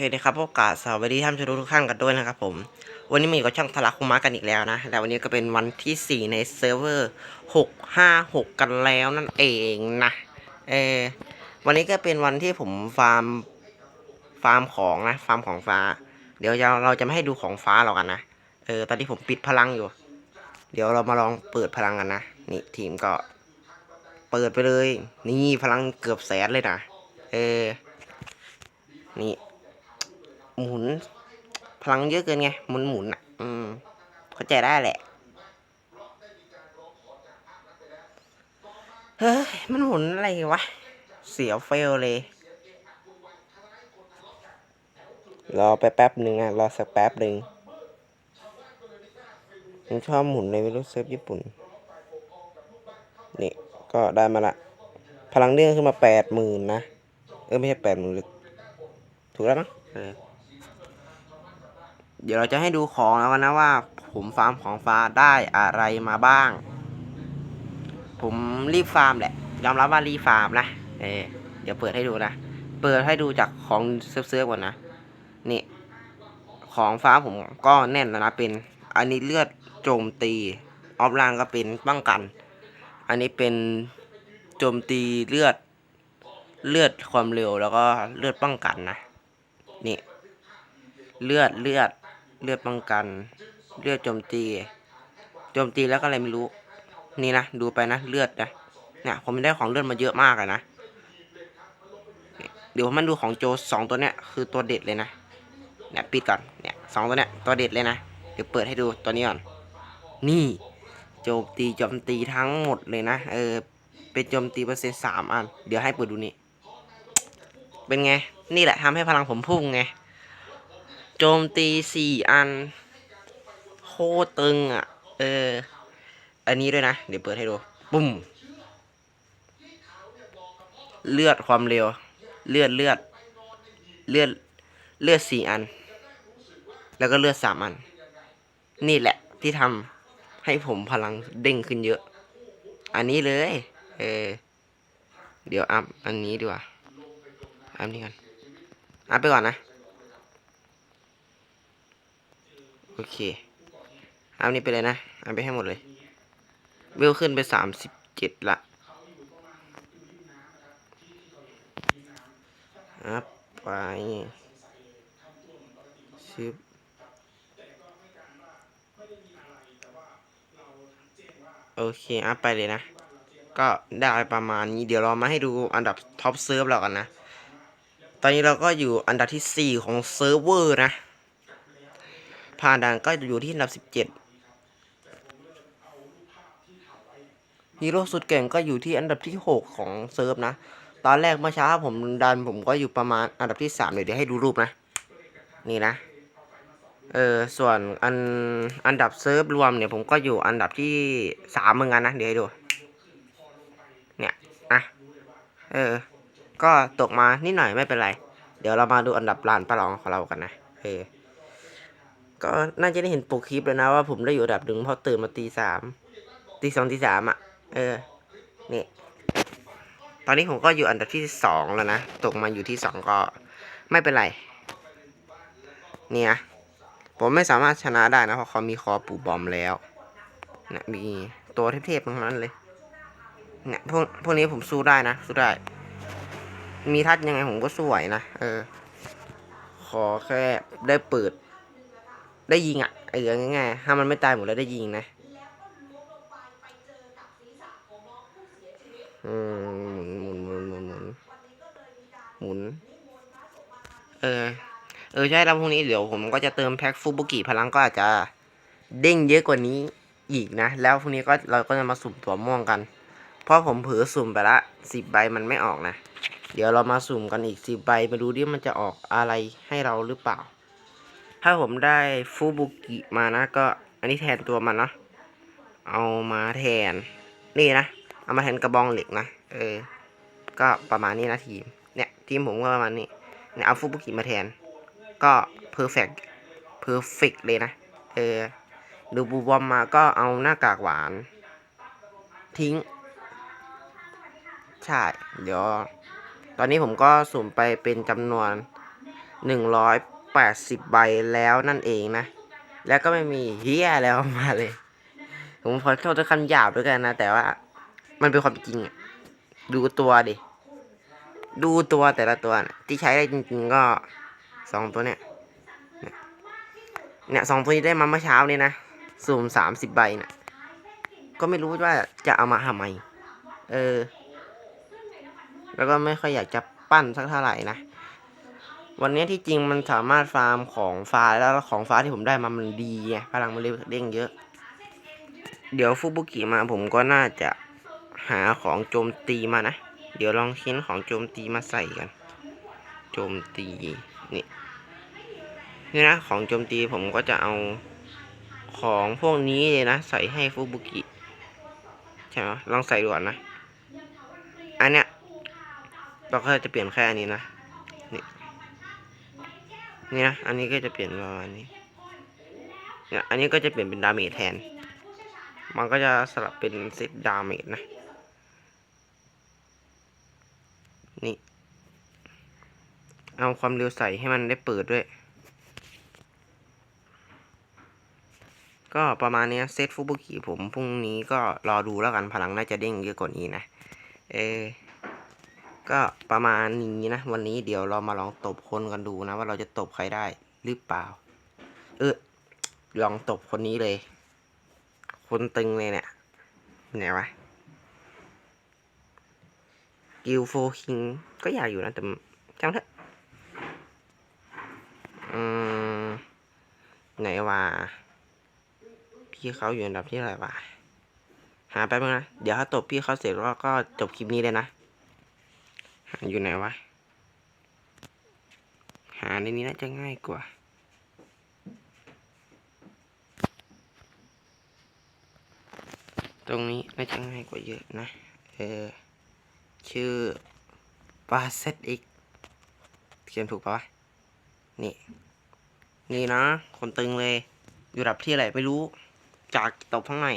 นะครับพบกับสวัสดีท่านผู้ชมทุกท่านกันด้วยนะครับผม วันนี้มาอยู่กับช่องทะลักคุมากันอีกแล้วนะแต่วันนี้ก็เป็นวันที่ 4 ในเซิร์ฟเวอร์656 กันแล้วนั่นเองนะเออวันนี้ก็เป็นวันที่ผมฟาร์มฟาร์มของนะฟาร์มของฟ้า เดี๋ยวเราเราจะไม่ให้ดูของฟ้าเรากันนะเออตอนที่ผมปิดพลังอยู่ เดี๋ยวเรามาลองเปิดพลังกันนะนี่ทีมก็เปิดไปเลย นี่พลังเกือบแสนเลยนะเออนี่ หมุน พลังเยอะเกินไงหมุนหมุนอะ อืม เข้าใจได้แหละ เฮ้ย มันหมุนอะไรวะ เสียเฟลเลย รอไปแป๊บหนึ่งอะ รอสักแป๊บหนึ่งผมชอบหมุนเลยไม่รู้เซิร์ฟญี่ปุ่น นี่ ก็ได้มาละ พลังเด้งขึ้นมาแปดหมื่นนะ เออ ไม่ใช่แปดหมื่นถูกแล้วมั้งเออ เดี๋ยวเราจะให้ดูของแล้วกันนะว่า ผมฟาร์มของฟ้าได้อะไรมาบ้าง ผมรีบฟาร์มแหละยอมรับว่ารีบฟาร์มนะเออเดี๋ยวเปิดให้ดูนะ เปิดให้ดูจากของเซิร์ฟๆก่อนนะ นี่ของฟ้าผมก็แน่นแล้วนะเป็น อันนี้เลือดโจมตีออฟลางก็เป็นป้องกัน อันนี้เป็นโจมตีเลือดเลือดความเร็วแล้วก็เลือดป้องกันนะ นี่ เลือดเลือด เลือดป้องกัน เลือดโจมตี โจมตีแล้วก็อะไรไม่รู้ นี่นะ ดูไปนะ เลือดนะ เนี่ย ผมได้ของเลือดมาเยอะมากเลยนะ เดี๋ยวมันดูของโจสองตัวเนี้ยคือตัวเด็ดเลยนะ เนี่ยปิดก่อน เนี่ยสองตัวเนี้ยตัวเด็ดเลยนะ เดี๋ยวเปิดให้ดูตัวนี้ก่อน นี่ โจมตีโจมตีทั้งหมดเลยนะ เออ เป็นโจมตีเปอร์เซ็นต์สามอัน เดี๋ยวให้เปิดดูนี่ เป็นไง นี่แหละทำให้พลังผมพุ่งไง โจมตีสี่อัน โคตึงอะ เออ อันนี้ด้วยนะ เดี๋ยวเปิดให้ดู ปุ้ม เลือดความเร็ว เลือดเลือด เลือด เลือดสี่อัน แล้วก็เลือดสามอัน นี่แหละที่ทำให้ผมพลังเด้งขึ้นเยอะ อันนี้เลย เออ เดี๋ยวอัพอันนี้ดีกว่า อัพนี้กันอัพไปก่อนนะ โอเคอัพนี้ไปเลยนะอัพไปให้หมดเลยเวขึ้นไปสามสิบเจ็ดละอัพไปชิบโอเค อัพไปเลยนะ ก็ได้ประมาณนี้ เดี๋ยวเรามาให้ดูอันดับท็อปเซิร์ฟเรากันนะ ตอนนี้เราก็อยู่อันดับที่ 4 ของเซิร์ฟเวอร์นะ ผ่านด่านก็อยู่ที่อันดับ17ฮีโร่สุดเก่งก็อยู่ที่อันดับที่6ของเซิร์ฟนะ ตอนแรกเมื่อเช้าผมดันผมก็อยู่ประมาณอันดับที่3เลยเดี๋ยวให้ดูรูปนะ นี่นะ เออส่วนอันอันดับเซิร์ฟรวมเนี่ยผมก็อยู่อันดับที่สามเหมือนกันนะ เดี๋ยวให้ดู เนี่ยอะเออ ก็ตกมานิดหน่อยไม่เป็นไร เดี๋ยวเรามาดูอันดับลานประลองของเรากันนะ เออ ก็น่าจะได้เห็นปกคลิปแล้วนะว่าผมได้อยู่อันดับหนึ่งเพราะตื่นมาตีสามตีสองตีสามอะ เออ นี่ ตอนนี้ผมก็อยู่อันดับที่สองแล้วนะ ตกมาอยู่ที่สองก็ไม่เป็นไร เนี่ย ผมไม่สามารถชนะได้นะ เพราะเขามีคอปูบอมแล้วเนี่ยมีตัวเทพๆทั้งนั้นเลย เนี่ยพวกพวกนี้ผมสู้ได้นะ สู้ได้ มีทัดยังไงผมก็สู้ไหวนะ เออ ขอแค่ได้เปิด ได้ยิงอะเออง่ายๆถ้ามันไม่ตายหมดแล้วได้ยิงนะอืมหมุนหมุนหมุนหมุนหมุนหมุนเออ เออใช่แล้วพรุ่งนี้เดี๋ยวผมก็จะเติมแพ็คฟูบุกิพลังก็อาจจะเด้งเยอะกว่านี้อีกนะ แล้วพรุ่งนี้ก็เราก็จะมาสุ่มตัวม่วงกัน เพราะผมเผลอสุ่มไปละสิบใบมันไม่ออกนะ เดี๋ยวเรามาสุ่มกันอีกสิบใบมาดูดิมันจะออกอะไรให้เราหรือเปล่า ถ้าผมได้ฟูบุกิมานะ ก็อันนี้แทนตัวมันเนาะเอามาแทน นี่นะ เอามาแทนกระบองเหล็กนะ เออ ก็ประมาณนี้นะทีม เนี่ย ทีมผมก็ประมาณนี้ เนี่ยเอาฟูบุกิมาแทน ก็เพอร์เฟกเพอร์เฟกเลยนะ เออ ดูบูบอมมาก็เอาหน้ากากหวาน ทิ้ง ใช่ เดี๋ยว ตอนนี้ผมก็สุ่มไปเป็นจำนวนหนึ่งร้อย แปดสิบใบแล้วนั่นเองนะ แล้วก็ไม่มีเฮียแล้วมาเลย ผมขอโทษด้วยคำหยาบด้วยกันนะ แต่ว่า มันเป็นความจริงอะดูตัวดิ ดูตัวแต่ละตัวนะที่ใช้ได้จริง ๆ ก็สองตัวเนี่ย เนี่ยสองตัวนี้ได้มาเมื่อเช้านี่นะสุ่มสามสิบใบนะก็ไม่รู้ว่าจะเอามาทำไม เออ แล้วก็ไม่ค่อยอยากจะปั้นสักเท่าไหร่นะ วันนี้ที่จริงมันสามารถฟาร์มของฟ้าแล้วของฟ้าที่ผมได้มามันดีไงพลังมันเลยเด้งเยอะ เดี๋ยวฟุบุกิมาผมก็น่าจะหาของโจมตีมานะ เดี๋ยวลองชิ้นของโจมตีมาใส่กัน โจมตีนี่นี่นะของโจมตีผมก็จะเอาของพวกนี้เลยนะ ใส่ให้ฟุบุกิใช่ไหมลองใส่ดูก่อนนะ อันเนี้ยเราก็จะเปลี่ยนแค่อันนี้นะ นี่นะ อันนี้ก็จะเปลี่ยนประมาณนี้ เนี่ย อันนี้ก็จะเปลี่ยนเป็นดาเมจแทน มันก็จะสลับเป็นเซตดาเมจนะ นี่ เอาความเร็วใส่ให้มันได้เปิดด้วย ก็ประมาณนี้เซตฟุบุกิผมพรุ่งนี้ก็รอดูแล้วกันพลังน่าจะเด้งเยอะกว่านี้นะ เออ ก็ประมาณนี้นะ วันนี้เดี๋ยวเรามาลองตบคนกันดูนะ ว่าเราจะตบใครได้หรือเปล่า เออลองตบคนนี้เลย คนตึงเลยเนี่ยไหนวะกิลโฟคิงก็อยากอยู่นะแต่จังเถอะอืมไหนวะพี่เขาอยู่อันดับที่เท่าไรวะหาแป๊บนึงนะ เดี๋ยวถ้าตบพี่เขาเสร็จแล้วก็จบคลิปนี้เลยนะ หาอยู่ไหนวะ หาในนี้น่าจะง่ายกว่า ตรงนี้น่าจะง่ายกว่าเยอะนะ เออ ชื่อปาเซตอีกเขียนถูกปะวะ นี่ นี่นะ คนตึงเลย อยู่ระดับที่อะไรไม่รู้ จากตบข้างใน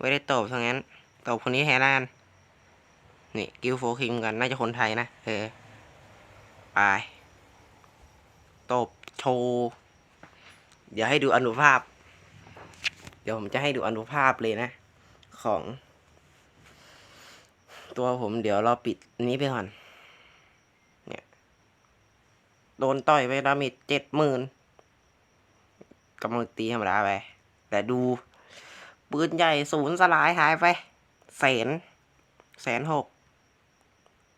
ไม่ได้ตบทั้งนั้น ตบคนนี้แทนแล้วกัน นี่กิลโฟคิมกันน่าจะคนไทยนะ เออ ไป ตบโชว์เดี๋ยวให้ดูอนุภาพ เดี๋ยวผมจะให้ดูอนุภาพเลยนะ ของ ตัวผมเดี๋ยวเราปิดนี้ไปก่อนเนี่ยโดนต่อยไปดามิดเจ็ดหมื่นกำลังตีธรรมดาไป แต่ดู ปืนใหญ่ศูนย์สลายหายไปแสนแสนหก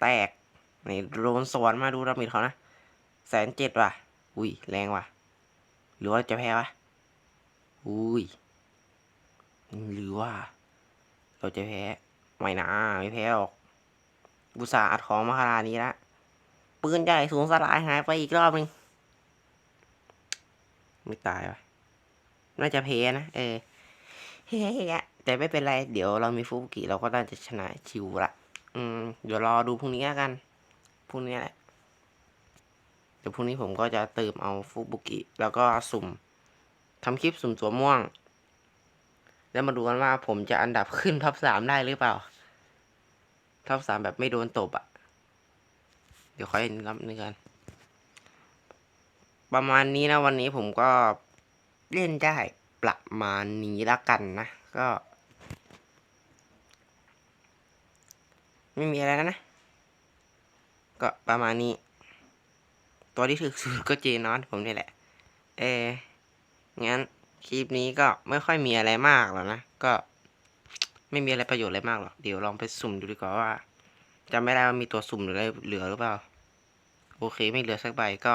แตกนี่โดนสวนมาดูดาเมิดเขานะแสนเจ็ดว่ะ อุ้ย แรงว่ะ หรือว่าจะแพ้วะ อุ้ย หรือว่า เราจะแพ้ ไม่นะไม่แพ้หรอกบุษาห์อัดของมาขนาดนี้ล้วปืนใหญ่สูงสลายหายไปอีกรอบนึง ไม่ตายวะน่าจะแพ้นะ เออ เฮ้ยแต่ไม่เป็นไร เดี๋ยวเรามีฟุกุกิเราก็น่าจะชนะชิวละ อืม เดี๋ยวรอดูพรุ่งนี้แล้วกัน พรุ่งนี้แหละ เดี๋ยวพรุ่งนี้ผมก็จะเติมเอาฟุบุกิ แล้วก็สุ่มทำคลิปสุ่มตัวม่วง แล้วมาดูกันว่าผมจะอันดับขึ้นท็อปสามได้หรือเปล่า ท็อปสามแบบไม่โดนตบอะ่ะ เดี๋ยวค่อยรับนึกกัน ประมาณนี้นะวันนี้ผมก็เล่นได้ประมาณนี้ละกันนะ ก็ ไม่มีอะไรแล้วนะ ก็ประมาณนี้ ตัวที่ถึกสุดก็เจนอนผมนี่แหละ เองั้นคลิปนี้ก็ไม่ค่อยมีอะไรมากหรอกนะ ก็ไม่มีอะไรประโยชน์อะไรมากหรอก เดี๋ยวลองไปสุ่มดูดีกว่าว่าจำไม่ได้ว่ามีตัวสุ่มหรืออะไรเหลือหรือเปล่า โอเคไม่เหลือสักใบก็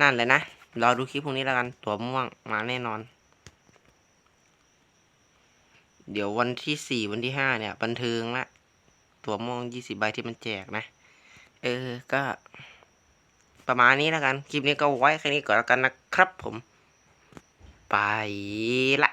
นั่นเลยนะรอดูคลิปพวกนี้แล้วกัน ตัวม่วงมาแน่นอน เดี๋ยววันที่สี่วันที่ห้าเนี่ย บันเทิงละ ตัวม่วงยี่สิบใบที่มันแจกนะ เออ ก็ ประมาณนี้แล้วกัน คลิปนี้ก็ไว้แค่นี้ก่อนแล้วกันนะครับผม ไปละ